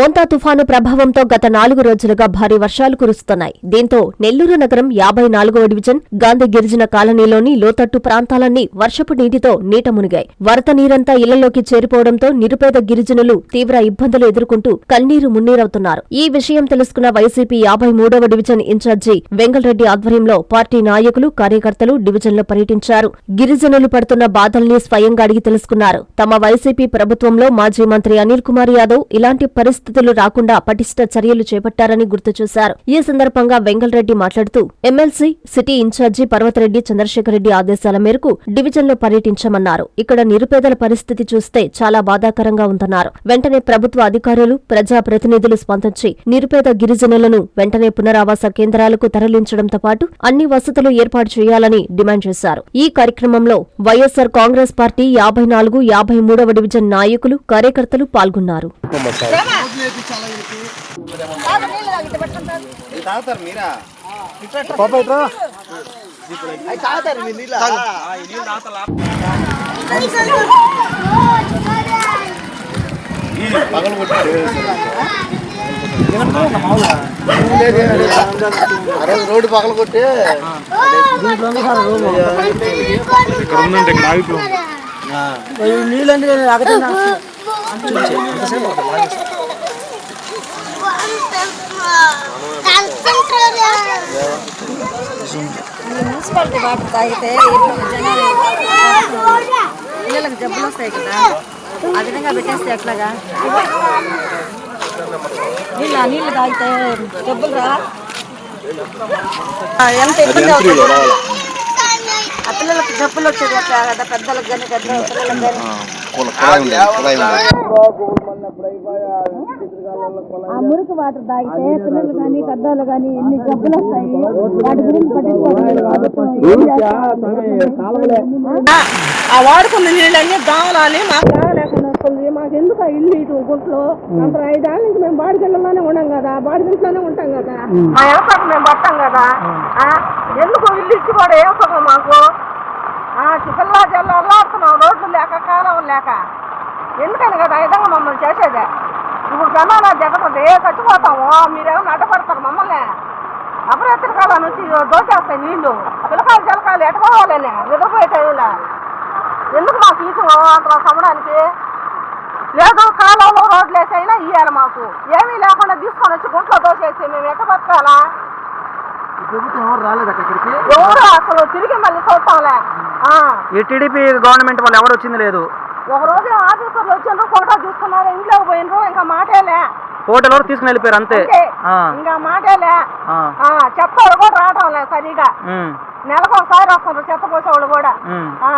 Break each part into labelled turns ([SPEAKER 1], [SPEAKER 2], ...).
[SPEAKER 1] మోంతా తుఫాను ప్రభావంతో గత నాలుగు రోజులుగా భారీ వర్షాలు కురుస్తున్నాయి. దీంతో నెల్లూరు నగరం యాభై నాలుగవ డివిజన్ గాంధీ గిరిజన కాలనీలోని లోతట్టు ప్రాంతాలన్నీ వర్షపు నీటితో నీట మునిగాయి. వరద నీరంతా ఇళ్ళలోకి చేరిపోవడంతో నిరుపేద గిరిజనులు తీవ్ర ఇబ్బందులు ఎదుర్కొంటూ కన్నీరు మున్నీరవుతున్నారు. ఈ విషయం తెలుసుకున్న వైసీపీ యాభై మూడవ డివిజన్ ఇన్ఛార్జి వెంగళరెడ్డి ఆధ్వర్యంలో పార్టీ నాయకులు కార్యకర్తలు డివిజన్లో పర్యటించారు. గిరిజనులు పడుతున్న బాధల్ని స్వయంగా అడిగి తెలుసుకున్నారు. తమ వైసీపీ ప్రభుత్వంలో మాజీ మంత్రి అనిల్ కుమార్ యాదవ్ ఇలాంటి పరిస్థితి పరిస్థితులు రాకుండా పటిష్ట చర్యలు చేపట్టారని గుర్తు చేశారు. ఈ సందర్భంగా వెంగళరెడ్డి మాట్లాడుతూ MLC city incharge Parvathareddy Chandrasekharareddy ఆదేశాల మేరకు డివిజన్లో పర్యటించమన్నారు. ఇక్కడ నిరుపేదల పరిస్థితి చూస్తే చాలా బాధాకరంగా ఉందన్నారు. వెంటనే ప్రభుత్వ అధికారులు ప్రజా ప్రతినిధులు స్పందించి నిరుపేద గిరిజనులను వెంటనే పునరావాస కేంద్రాలకు తరలించడంతో పాటు అన్ని వసతులు ఏర్పాటు చేయాలని డిమాండ్ చేశారు. ఈ కార్యక్రమంలో వైఎస్సార్ కాంగ్రెస్ పార్టీ యాభై నాలుగు యాభై మూడవ డివిజన్ నాయకులు కార్యకర్తలు పాల్గొన్నారు.
[SPEAKER 2] తాగుతారు మీరా? పగలు ఆ రోజు రోడ్డు పగలు కొట్టి
[SPEAKER 3] మున్సిపాలిటీ వాటర్ తాగితే జనాలు పిల్లలకు జబ్బులు వస్తాయి కదా ఆ విధంగా పెట్టేస్తే ఎట్లాగా నీళ్ళ నీళ్ళు తాగితే జబ్బులు రా ఆ, ఎంత ఇబ్బంది అవుతుంది ఆ పిల్లలకు జబ్బులు వచ్చేది ఎట్లా కదా పెద్దలకు కానీ పెద్ద పిల్లలకు కానీ ఆ మురికి వాటర్ తాగితే పిల్లలు కానీ పెద్దవాళ్ళు కానీ ఎన్ని జబ్బులు వస్తాయి? వాటి గురించి పట్టించుకోవాలి
[SPEAKER 4] ఆ వాడుకున్న నీళ్ళన్నీ దావలాలి మాకు తాగలేకుండా వస్తుంది. మాకు ఎందుకు ఆ ఇల్లు ఇటు గుంట్లో? అంత ఐదేళ్ళ నుంచి మేము బాడిగిళ్ళలోనే ఉన్నాం కదా బాడిగింట్లోనే ఉంటాం కదా. మా వ్యవసాయం మేము పట్టాం కదా? ఆ, ఎందుకు ఇల్లు ఇచ్చి కూడా ఏం మాకు? ఆ, పిల్ల జల్ల రోడ్లు లేక కాలం లేక. ఎందుకని కదా విధంగా మమ్మల్ని చేసేదే? ఇప్పుడు జనాలు జగతుంది చచ్చిపోతాము మీరేమో అడ్డపడతారు మమ్మల్ని? అపరాత్రి కాలం నుంచి దోచేస్తాయి నీళ్ళు. పిల్లకాయలు జలకాయలు ఎట్టుకోవాలని నిద్రపోయే టైంలో. ఎందుకు మాకు ఇసు అంత సమడానికి లేదు కాలంలో రోడ్లు వేసైనా ఇవ్వాలి మాకు. ఏమీ లేకుండా తీసుకొని వచ్చి గుంట్లో దోచేసి మేము ఎట్ట బతకాలా
[SPEAKER 2] ప్రభుత్వం ఎవరు రాలేదు అక్కడికి?
[SPEAKER 4] ఎవరు అసలు తిరిగి మళ్ళీ ఆ,
[SPEAKER 5] ఈ టీడీపీ గవర్నమెంట్ వాళ్ళు ఎవరు వచ్చింది లేదు.
[SPEAKER 4] ఒక రోజు ఆఫీసర్లు వచ్చిండ్రు ఫోటో తీసుకున్నారు ఇంట్లోకి పోయినరు ఇంకా మాటేలే
[SPEAKER 5] ఫోటోలు కూడా తీసుకుని వెళ్ళిపోయారు అంతే.
[SPEAKER 4] ఇంకా మాటేలే చెత్తోళ్ళు కూడా రావటం లే సరిగా. నెలకు ఒకసారి వస్తుండ్రు చెత్త పోసేవాళ్ళు కూడా.
[SPEAKER 5] ఉమ్.
[SPEAKER 4] ఆ.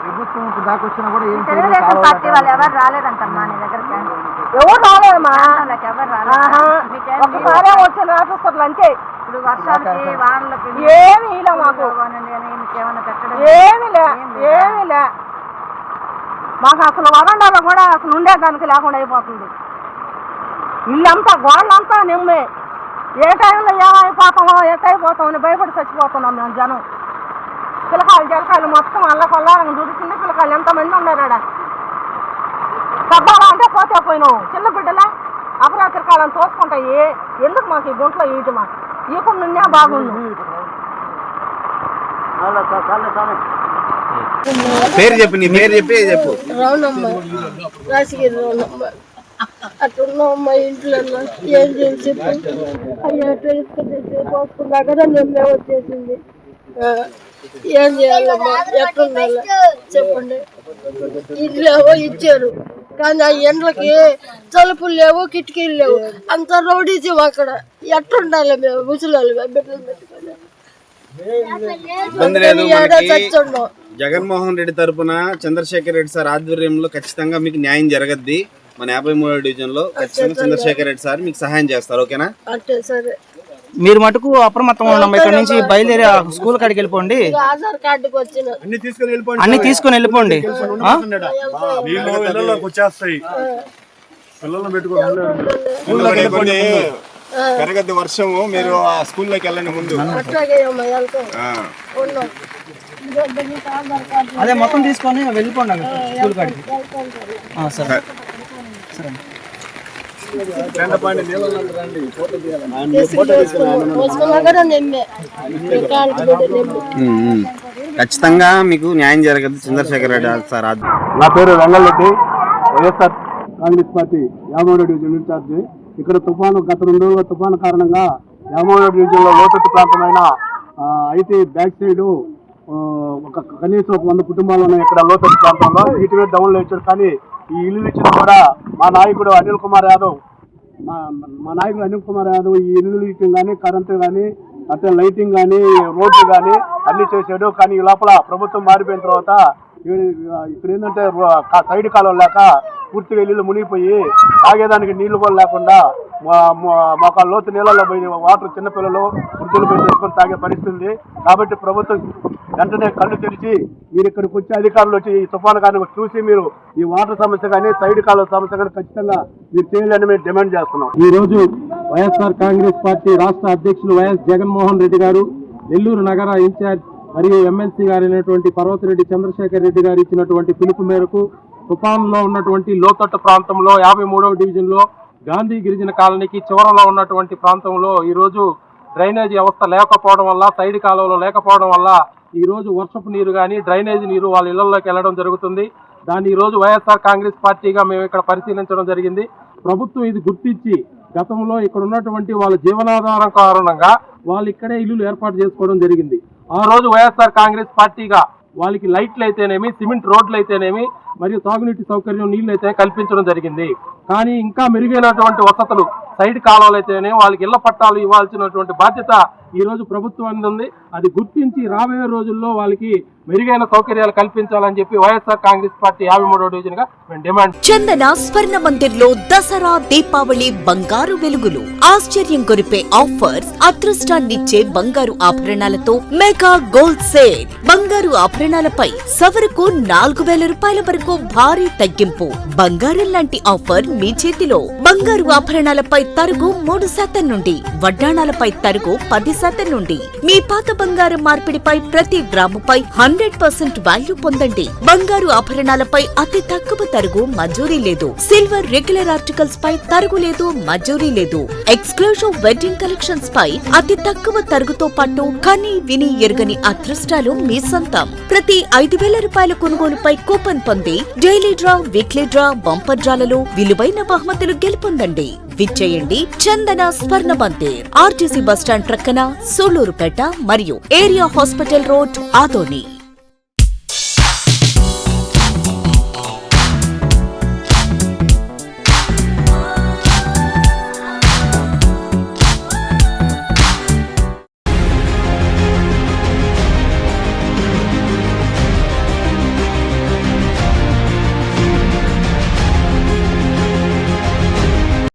[SPEAKER 2] ప్రభుత్వం ఇప్పుడు దాకా వచ్చినా కూడా ఏం
[SPEAKER 3] తెలుగుదేశం పార్టీ వాళ్ళు ఎవరు రాలేదంటమ్మా నీ దగ్గరికి?
[SPEAKER 4] ఎవరు రాలేదమ్మా? ఒకసారే వచ్చిన ఆఫీసర్లు అంతే.
[SPEAKER 3] ఇప్పుడు వర్షాలకి వానలకి
[SPEAKER 4] ఏమి ఇలా మాకు.
[SPEAKER 3] పోవాలండి అని మీకేమైనా పెట్టడం
[SPEAKER 4] ఏమి లే ఏమి లే. మాకు అసలు వరండాలో కూడా అసలు ఉండేదానికి లేకుండా అయిపోతుంది. ఇల్లంతా గోళ్ళంతా నిమ్మే. ఏ టైంలో ఏమైపోతామో ఎట్టయిపోతామో అని భయపడి చచ్చిపోతున్నాం మేము జనం. పిల్లకాయలు జలకాయలు మొత్తం అల్ల కొల్లాలని చూసి చిన్న పిల్లకాయలు ఎంతమంది ఉన్నారు ఆడ? పెద్దవాళ్ళ అంటే పోతే పోయినావు. చిన్న బిడ్డలే? అపరాత్రి కాలం తోసుకుంటాయి. ఎందుకు మాకు ఈ గుంట్లో ఈటమా ఈకుండా నిన్నే బాగుండు
[SPEAKER 2] పేరు చెప్పు నీ పేరు చెప్పి చెప్పు?
[SPEAKER 6] రావునమ్మ రాసిగిరి రావునమ్మ అట్టున్నాం మా ఇంట్లో ఏం చేసి చెప్పు అయ్యా పోసుకున్నా కదా నిన్నే వచ్చేసింది. ఏం చేయాలమ్మా? ఎట్లుండాలి? చెప్పండి. ఇల్లేవో ఇచ్చారు. కానీ ఆ ఎండ్లకి తలుపులు లేవు కిటికీలు లేవు. అంత రౌడీజం అక్కడ. ఎట్లుండాలి మేము? ముసలి బిడ్డలు పెట్టుకొని.
[SPEAKER 2] ఇబ్బంది లేదు
[SPEAKER 6] ఏడా
[SPEAKER 2] మనకి.
[SPEAKER 6] చచ్చుండం.
[SPEAKER 2] జగన్మోహన్ రెడ్డి తరపున చంద్రశేఖర్ రెడ్డి సార్ ఆధ్వర్యంలో ఖచ్చితంగా మీకు న్యాయం జరగద్ది. మన యాభై మూడో డివిజన్లో ఖచ్చితంగా చంద్రశేఖర్ రెడ్డి సార్ మీకు సహాయం చేస్తారు. ఓకేనా?
[SPEAKER 6] సరే.
[SPEAKER 5] మీరు మటుకు అప్రమత్తంగా ఉండమ్మా ఇక్కడ నుంచి బయలుదేరి ఆ స్కూల్ కాడికి వెళ్ళిపోండి.
[SPEAKER 6] ఆధార్ కార్డుకి వచ్చిన
[SPEAKER 5] అన్ని తీసుకొని వెళ్ళిపోండి.
[SPEAKER 2] పెరగద్ది వర్షము మీరు ఆ స్కూల్లోకి వెళ్ళండి ముందు.
[SPEAKER 6] ఉన్నాం
[SPEAKER 5] అదే మొత్తం తీసుకొని వెళ్ళిపోండి స్కూల్ కాడికి. ఆ, సరే. సరే.
[SPEAKER 2] ఖచ్చితంగా మీకు న్యాయం జరగదు చంద్రశేఖర్ రెడ్డి సార్.
[SPEAKER 7] నా పేరు రంగారెడ్డి వైఎస్ఆర్ కాంగ్రెస్ పార్టీ యామోడ డివిజన్ ఇన్ఛార్జ్. ఇక్కడ తుఫాను గత రెండు రోజుల తుఫాను కారణంగా యామోడ డివిజన్ లోతట్టు ప్రాంతమైన అయితే ఐటీ బ్యాక్ సైడ్ ఒక కనీసం ఒక వంద కుటుంబాలు ఉన్నాయి. ఇక్కడ లోతట్టు ప్రాంతంలో. ఇటువే డౌన్లో ఇచ్చారు కానీ ఈ ఇల్లు ఇచ్చిన కూడా మా నాయకుడు అనిల్ కుమార్ యాదవ్ మా మా నాయకుడు అనిల్ కుమార్ యాదవ్ ఈ ఇల్లు ఇచ్చిన కానీ కరెంటు కానీ అట్లా లైటింగ్ కానీ రోడ్లు కానీ అన్ని చేశాడు. కానీ ఈ లోపల ప్రభుత్వం మారిపోయిన తర్వాత ఈ- ఇక్కడ ఏంటంటే సైడ్ కాలం లేక పూర్తిగా నీళ్ళు మునిగిపోయి తాగేదానికి నీళ్ళు కూడా లేకుండా మా- మాకు లోతు నీళ్ళలో పోయి వాటర్ చిన్నపిల్లలు వృద్ధులు పోయి తెచ్చుకొని తాగే పరిస్థితి ఉంది. కాబట్టి ప్రభుత్వం వెంటనే కళ్ళు తెరిచి మీరు ఇక్కడికి వచ్చి అధికారులు వచ్చి ఈ తుఫాను కానీ చూసి మీరు ఈ వాటర్ సమస్య కానీ సైడ్ కాలువ సమస్య కానీ ఖచ్చితంగా మీరు చేయాలని మేము డిమాండ్ చేస్తున్నాం. ఈ రోజు వైఎస్ఆర్ కాంగ్రెస్ పార్టీ రాష్ట్ర అధ్యక్షులు వైఎస్ జగన్మోహన్ రెడ్డి గారు నెల్లూరు నగర ఇన్ఛార్జ్ మరియు ఎమ్మెల్సీ గారైనటువంటి పర్వతిరెడ్డి చంద్రశేఖర్ రెడ్డి గారు ఇచ్చినటువంటి పిలుపు మేరకు తుఫాన్లో ఉన్నటువంటి లోతట్టు ప్రాంతంలో యాభై మూడవ డివిజన్లో గాంధీ గిరిజన కాలనీకి చివరలో ఉన్నటువంటి ప్రాంతంలో ఈ రోజు డ్రైనేజీ వ్యవస్థ లేకపోవడం వల్ల సైడ్ కాలువలో లేకపోవడం వల్ల ఈ రోజు వర్షపు నీరు కానీ డ్రైనేజీ నీరు వాళ్ళ ఇళ్ళలోకి వెళ్ళడం జరుగుతుంది. దాన్ని ఈ రోజు వైఎస్ఆర్ కాంగ్రెస్ పార్టీగా మేము ఇక్కడ పరిశీలించడం జరిగింది. ప్రభుత్వం ఇది గుర్తించి గతంలో ఇక్కడ ఉన్నటువంటి వాళ్ళ జీవనాధారం కారణంగా వాళ్ళు ఇక్కడే ఇల్లులు ఏర్పాటు చేసుకోవడం జరిగింది. ఆ రోజు వైఎస్ఆర్ కాంగ్రెస్ పార్టీగా వాళ్ళకి లైట్లు అయితేనేమి సిమెంట్ రోడ్లు అయితేనేమి మరియు తాగునీటి సౌకర్యం నీళ్ళు అయితే కల్పించడం జరిగింది. కానీ ఇంకా మెరుగైనటువంటి వసతులు సైడ్ కాలువలు అయితేనే వాళ్ళకి ఇళ్ళ పట్టాలు ఇవ్వాల్సినటువంటి బాధ్యత ఈ రోజు ప్రభుత్వం ఉంది అది గుర్తించి రాబోయే రోజుల్లో వాళ్ళకి మెరుగైన సౌకర్యాలు కల్పించాలని చెప్పి వైఎస్ఆర్ కాంగ్రెస్ పార్టీ యాభై మూడో డివిజన్గా మేము డిమాండ్
[SPEAKER 8] చందన స్వర్ణ మందిర్లో దసరా దీపావళి బంగారు వెలుగులు. ఆశ్చర్యం కొరిపే ఆఫర్స్ అదృష్టాన్నిచ్చే బంగారు ఆభరణాలతో మెగా గోల్డ్ సేల్. బంగారు ఆభరణాలపై సవరకు నాలుగు వేల రూపాయల వరకు భారీ తగ్గింపు. బంగారం లాంటి ఆఫర్ మీ చేతిలో. బంగారు ఆభరణాలపై తరుగు మూడు శాతం నుండి వడ్డాణాలపై తరుగు పది శాతం నుండి మీ పాత బంగారం మార్పిడిపై ప్రతి గ్రాముపై హండ్రెడ్ పర్సెంట్ వాల్యూ పొందండి. బంగారు ఆభరణాలపై అతి తక్కువ తరుగు మంజూరీ లేదు. సిల్వర్ రెగ్యులర్ ఆర్టికల్స్ పై తరుగు లేదు మంజూరీ లేదు. ఎక్స్క్లూజివ్ వెడ్డింగ్ కలెక్షన్స్ పై అతి తక్కువ తరుగుతో పాటు కని విని ఎరగని అదృష్టాలు మీ సొంతం. ప్రతి ఐదు వేల రూపాయల కొనుగోలుపై కూపన్ పొంది daily draw weekly draw bumper డ్రాలలో విలువైన బహుమతులు గెలుపొందండి. విచ్చేయండి Chandana Swarna Mandir RTC bus stand ప్రక్కన సూళ్ళూరుపేట మరియు ఏరియా హాస్పిటల్ రోడ్ ఆదోని.